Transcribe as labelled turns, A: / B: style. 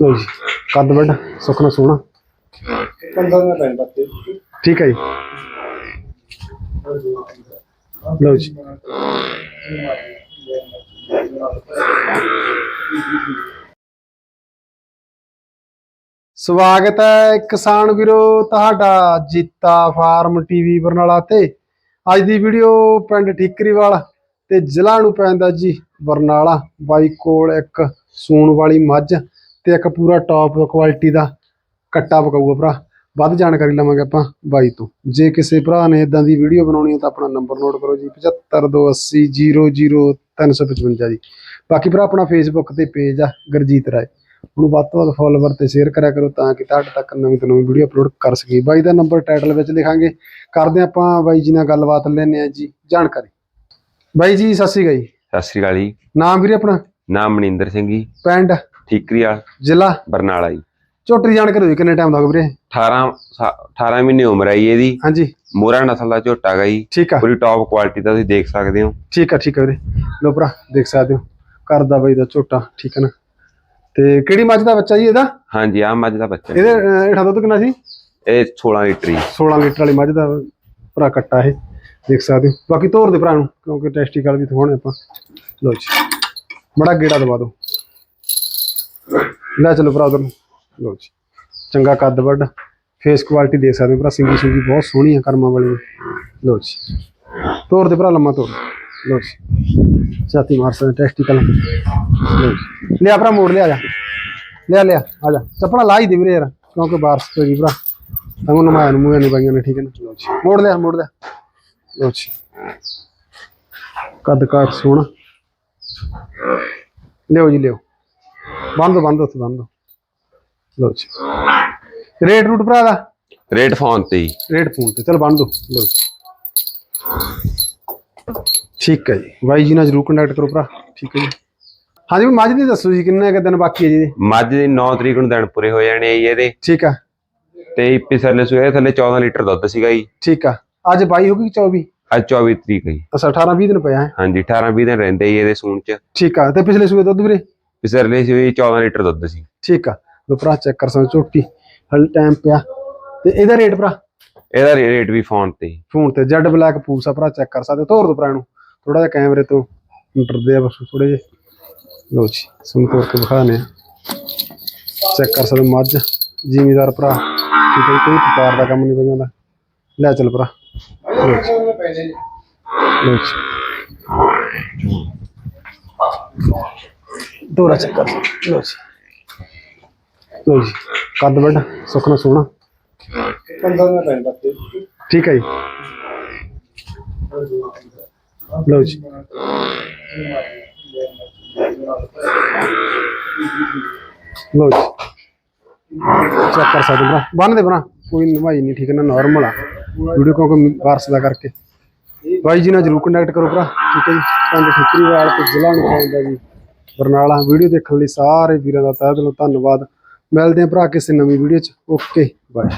A: ਲੋ ਜੀ ਕੱਦ ਵੱਡ ਸੁਖਣਾ ਸੋਹਣਾ
B: 15 ਦਾ ਪੈਂਦਾ
A: ਠੀਕ ਹੈ ਜੀ। ਲਓ ਜੀ। ਸਵਾਗਤ ਹੈ ਕਿਸਾਨ ਵੀਰੋ, ਤੁਹਾਡਾ ਜੀਤਾ ਫਾਰਮ ਟੀਵੀ ਬਰਨਾਲਾ ਤੇ। ਅੱਜ ਦੀ ਵੀਡੀਓ ਪਿੰਡ ਠੀਕਰੀਵਾਲ ਤੇ ਜ਼ਿਲ੍ਹਾ ਨੂੰ ਪੈਂਦਾ ਜੀ ਬਰਨਾਲਾ। ਬਾਈ ਕੋਲ ਇੱਕ ਸੂਣ ਵਾਲੀ ਮੱਝ ਤੇ ਇੱਕ ਪੂਰਾ ਟੌਪ ਕੁਆਲਿਟੀ ਦਾ ਕੱਟਾ ਪਕਾਊਗਾ ਭਰਾ। ਵੱਧ ਜਾਣਕਾਰੀ ਲਵਾਂਗੇ ਆਪਾਂ ਬਾਈ ਤੋਂ। ਜੇ ਕਿਸੇ ਭਰਾ ਨੇ ਇਦਾਂ ਦੀ ਵੀਡੀਓ ਬਣਾਉਣੀ ਹੈ ਤਾਂ ਆਪਣਾ ਨੰਬਰ ਨੋਟ ਕਰੋ ਜੀ 7528000355 ਜੀ। ਬਾਕੀ ਭਰਾ ਆਪਣਾ ਫੇਸਬੁੱਕ ਤੇ ਪੇਜ ਆ ਗੁਰਜੀਤ ਰਾਏ। ਉਹਨੂੰ ਵੱਧ ਤੋਂ ਵੱਧ ਫੋਲੋਵਰ ਤੇ ਸ਼ੇਅਰ ਕਰਿਆ ਕਰੋ ਤਾਂ ਕਿ ਤੁਹਾਡੇ ਤੱਕ ਨਵੀਂ ਤੋਂ ਨਵੀਂ ਵੀਡੀਓ ਅਪਲੋਡ ਕਰ ਸਕੀਏ। ਬਾਈ ਦਾ ਨੰਬਰ ਟਾਈਟਲ ਵਿੱਚ ਲਿਖਾਂਗੇ। ਕਰਦੇ ਆਪਾਂ ਬਾਈ ਜੀ ਨਾਲ ਗੱਲਬਾਤ ਲੈਣੇ ਆ ਜੀ ਜਾਣਕਾਰੀ। ਬਾਈ ਜੀ ਸਤਿ ਸ਼੍ਰੀ ਅਕਾਲ ਜੀ।
C: ਸਤਿ ਸ੍ਰੀ ਅਕਾਲ ਜੀ।
A: ਨਾਮ ਵੀਰੇ ਆਪਣਾ?
C: ਨਾਮ ਮਨਿੰਦਰ ਸਿੰਘ ਜੀ।
A: ਪਿੰਡ?
C: ਠੀਕਰੀ ਵਾਲ
A: ਜ਼ਿਲ੍ਹਾ?
C: ਬਰਨਾਲਾ ਜੀ।
A: ਝੋਟੀ ਦੀ ਜਾਣਕਾਰੀ ਹੋਈ ਕਿੰਨੇ ਟਾਈਮ ਦਾ ਹੋ ਗਿਆ ਵੀਰੇ?
C: 18 ਸਾ- 18 ਮਹੀਨੇ ਉਮਰ ਹੈ ਜੀ ਇਹਦੀ।
A: ਹਾਂਜੀ।
C: ਮੋਰਾ ਨਸਲ ਦਾ ਝੋਟਾ ਗਾ ਜੀ।
A: ਠੀਕ ਆ।
C: ਪੂਰੀ ਟੌਪ ਕੁਆਲਿਟੀ ਦਾ ਤੁਸੀਂ ਦੇਖ ਸਕਦੇ ਹੋ।
A: ਠੀਕ ਆ ਠੀਕ ਆ ਵੀਰੇ। ਲੋ ਭਰਾ ਦੇਖ ਸਕਦੇ ਹੋ। ਕਰਦਾ ਬਾਈ ਦਾ ਝੋਟਾ ਠੀਕ ਹੈ ਨਾ? ਤੇ ਕਿਹੜੀ ਮੱਝ ਦਾ ਬੱਚਾ ਜੀ ਇਹਦਾ?
C: ਹਾਂਜੀ ਆ ਮੱਝ ਦਾ ਬੱਚਾ
A: ਇਹਦੇ ਹੇਠਾਂ ਦੁੱਧ ਕਿੰਨਾ ਸੀ?
C: ਇਹ 16 ਲੀਟਰ ਜੀ।
A: 16 ਲੀਟਰ ਵਾਲੀ ਮੱਝ ਦਾ ਭਰਾ ਕੱਟਾ ਇਹ। ਦੇਖ ਸਕਦੇ ਹੋ। ਬਾਕੀ ਤੋਰ ਦੇ ਭਰਾ ਨੂੰ ਕਿਉਂਕਿ ਟੈਸਟੀਕਲ ਵੀ ਹੋਣੇ ਆਪਾਂ। ਲੋ ਜੀ। ਬੜਾ ਗੇੜਾ ਦਵਾ ਦਿਓ। ਲੈ ਚਲੋ ਭਰਾ ਉਧਰ ਨੂੰ ਲੋ ਜੀ। ਚੰਗਾ ਕੱਦ ਵੱਡ। ਫੇਸ ਕੁਆਲਿਟੀ ਦੇ ਸਕਦੇ ਭਰਾ, ਸਿੰਗੀ ਸੁੰਗੀ ਬਹੁਤ ਸੋਹਣੀ ਆ ਕਰਮਾਂ ਵਾਲੀ ਲੋ ਜੀ। ਤੋਰ ਦੇ ਭਰਾ, ਲੰਮਾ ਤੋਰ। ਲੋ ਜੀ। ਛਾਤੀ ਮਾਰ ਸਕਦੇ ਟੈਸਟੀਕਲ ਲੋ ਜੀ। ਲਿਆ ਭਰਾ ਮੋੜ, ਲਿਆ ਜਾ। ਲਿਆ ਲਿਆ, ਆ ਜਾ। ਚੱਪੜਾ ਲਾ ਹੀ ਦੇ ਵੀਰੇ ਯਾਰ, ਕਿਉਂਕਿ ਬਾਰਸ ਪੈ ਗਈ ਭਰਾ। ਤੰਗ ਨਮਾਇਆ ਨੂੰ ਮੂਹੇ ਨਹੀਂ ਪਾਈਆਂ ਨੇ, ਠੀਕ ਹੈ ਨਾ? ਲੋ ਜੀ। ਮੋੜ ਲਿਆ ਮੋੜ ਲਿਆ। ਲੋ ਜੀ। ਕੱਦ ਕਾਠ ਸੋਹਣਾ। ਲਿਓ ਜੀ, ਲਿਓ। ਬੰਦ ਬੰਦ ਉੱਥੇ ਬੰਦ। ਲੋ ਜੀ। ਰੇਟ ਰੂਟ ਭਰਾ ਦਾ?
C: ਰੇਟ ਫੋਨ ਤੇ
A: ਰੇਟ ਫੋਨ ਤੇ। ਚਲ ਬੰਦ ਦੋ ਲੋ ਜੀ। ਠੀਕ ਹੈ ਜੀ। ਬਾਈ ਜੀ ਨਾਲ ਜਰੂਰ ਕੰਟੈਕਟ ਕਰੋ ਭਰਾ। ਠੀਕ ਹੈ ਜੀ। ਹਾਂਜੀ ਵੀ ਮੱਝ ਦੀ ਦੱਸੋ ਜੀ ਕਿੰਨੇ ਕੁ ਦਿਨ ਬਾਕੀ ਹੈ ਜੀ?
C: ਮੱਝ ਦੇ 9 ਤਰੀਕ ਨੂੰ ਦਿਨ ਪੂਰੇ ਹੋ ਜਾਣੇ ਜੀ ਇਹਦੇ।
A: ਠੀਕ ਆ।
C: ਤੇ ਪਿਛਲੇ ਸੂਏ ਥੱਲੇ 14 ਲੀਟਰ ਦੁੱਧ ਸੀਗਾ ਜੀ।
A: ਠੀਕ ਆ। ਅੱਜ 22 ਹੋ ਗਈ ਕਿ 24
C: ਅੱਜ 24 ਤਰੀਕ ਹੈ
A: ਅੱਛਾ 18 20 ਦਿਨ ਪਿਆ ਹੈ?
C: ਹਾਂਜੀ 18 20 ਦਿਨ ਰਹਿੰਦੇ ਜੀ ਇਹਦੇ ਸੂਣ ਚ।
A: ਠੀਕ ਆ। ਤੇ ਪਿਛਲੇ ਸੂਏ ਦੁੱਧ ਵੀਰੇ?
C: ਪਿਛਲੇ ਸੂਏ 14 ਲੀਟਰ ਦੁੱਧ ਸੀ।
A: ਠੀਕ ਆ। ਲੋ ਭਰਾ ਚੈੱਕ ਕਰ ਸਕਦੇ ਝੋਟੀ। ਹਲ ਟਾਈਮ ਪਿਆ। ਤੇ ਇਹਦਾ ਰੇਟ ਭਰਾ?
C: ਇਹਦਾ ਰੇਟ ਵੀ ਫੋਨ ਤੇ ਜੀ।
A: ਫੋਨ ਤੇ ਜੈਡ ਬਲੈਕ ਪੂਸ ਭਰਾ ਚੈੱਕ ਕਰ ਸਕਦੇ ਤੋਰ ਦੋ ਭਰਾ ਨੂੰ ਥੋੜਾ ਜਿਹਾ ਕੈਮਰੇ ਤੋਂ ਡਰਦੇ ਆ ਬਸ ਥੋੜੇ ਜਿਹੇ। ਲੋ ਜੀ ਸੁਣ ਤੋਰ ਕੇ ਦਿਖਾਣੇ ਆ। ਚੈੱਕ ਕਰ ਸਕਦੇ ਮੱਝ। ਜ਼ਿਮੀਦਾਰ ਭਰਾ। ਠੀਕ ਹੈ ਜੀ, ਕੋਈ ਪ੍ਰਕਾਰ ਦਾ ਕੰਮ ਨਹੀਂ ਪੈਂਦਾ ਲੈ ਚੱਲ ਭਰਾ। ਲਓ ਜੀ। ਲਓ ਜੀ ਲੋ ਜੀ। ਲੋ ਜੀ। ਕੱਦ ਵੱਡ ਸੁਖਣਾ ਸੋਹਣਾ
B: 15 ਦਾ ਪੈਂਦਾ
A: ਠੀਕ ਹੈ ਜੀ। ਲਓ ਜੀ। ਲਓ ਜੀ। ਚੈੱਕ ਕਰ ਸਕਦੇ ਭਰਾ। ਬੰਨ ਦੇ ਬਰਾ ਕੋਈ ਨਵਾਈ ਨਹੀਂ, ਠੀਕ ਹੈ ਨਾ? ਨਾਰਮਲ ਆ। ਵੀਡੀਓ ਕਿਉਂਕਿ ਵਾਰਸ ਦਾ ਕਰਕੇ। ਬਾਈ ਜੀ ਨਾਲ ਜਰੂਰ ਕੰਟੈਕਟ ਕਰੋ ਭਰਾ। ਠੀਕ ਹੈ ਜੀ। ਪਿੰਡ ਠਿਕਰੀਵਾਲ ਤੇ ਜ਼ਿਲ੍ਹਾ ਨੂੰ ਪੈਂਦਾ ਜੀ। ਬਰਨਾਲਾ ਵੀਡੀਓ ਦੇਖਣ ਲਈ ਸਾਰੇ ਵੀਰਾਂ ਦਾ ਤਹਿ ਦਿਲੋਂ ਧੰਨਵਾਦ। ਮਿਲਦੇ ਹਾਂ ਭਰਾ ਕਿਸੇ ਨਵੀਂ ਵੀਡੀਓ 'ਚ। Okay bye